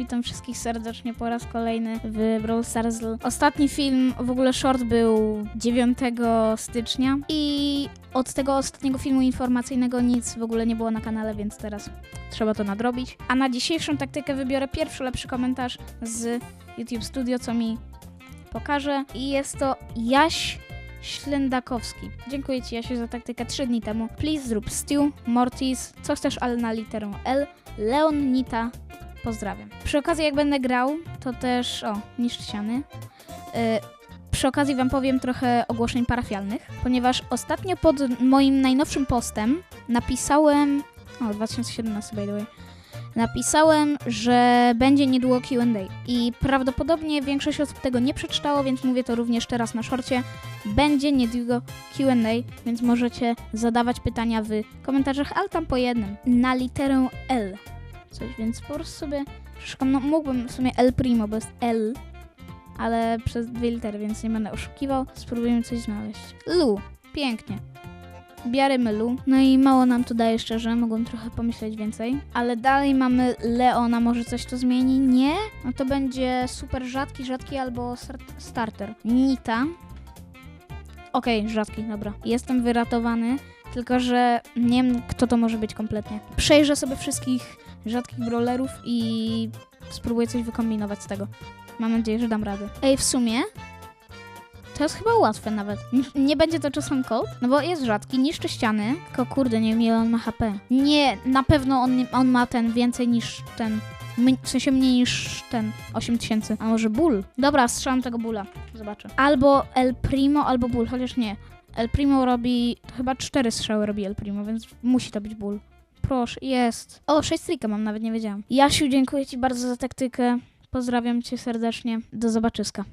witam wszystkich serdecznie po raz kolejny w Brawl Stars. Ostatni film, w ogóle short był 9 stycznia i od tego ostatniego filmu informacyjnego nic w ogóle nie było na kanale, więc teraz trzeba to nadrobić. A na dzisiejszą taktykę wybiorę pierwszy lepszy komentarz z YouTube Studio, co mi pokaże i jest to Jaś Ślędakowski. Dziękuję Ci, Jasiu, za taktykę 3 dni temu. Please zrób Stew, Mortis, co chcesz, ale na literę L. Leon Nita, pozdrawiam. Przy okazji, jak będę grał, to też. O, niszcz ściany. Yy, przy okazji Wam powiem trochę ogłoszeń parafialnych, ponieważ ostatnio pod moim najnowszym postem napisałem. O, 2017 by the way. Napisałem, że będzie niedługo QA i prawdopodobnie większość osób tego nie przeczytało, więc mówię to również teraz na szorcie. Będzie niedługo QA, więc możecie zadawać pytania w komentarzach, ale tam po jednym. Na literę L. Coś, więc po prostu sobie szukam. No, mógłbym w sumie L Primo, bo jest L, ale przez dwie litery, więc nie będę oszukiwał. Spróbujemy coś znaleźć. Lu. Pięknie. Bierzemy Lu. No i mało nam to daje szczerze, mogłem trochę pomyśleć więcej. Ale dalej mamy Leona, może coś to zmieni? Nie? No to będzie super rzadki, rzadki albo start- starter. Nita. Okej, rzadki, dobra. Jestem wyratowany, tylko że nie wiem, kto to może być kompletnie. Przejrzę sobie wszystkich rzadkich brawlerów i spróbuję coś wykombinować z tego. Mam nadzieję, że dam radę. Ej, w sumie to jest chyba łatwe nawet. Nie będzie to czasem cold? No bo jest rzadki, niszczy ściany. Tylko kurde, nie wiem ile on ma HP. Nie, na pewno on, on ma ten więcej niż ten. W sensie mniej niż ten 8000. A może ból? Dobra, strzelam tego bóla. Zobaczę. Albo El Primo, albo ból, chociaż nie. El Primo robi. Chyba cztery strzały robi El Primo, więc musi to być ból. Proszę, jest. O, 6 trika mam, nawet nie wiedziałam. Jasiu, dziękuję Ci bardzo za taktykę. Pozdrawiam Cię serdecznie. Do zobaczyska.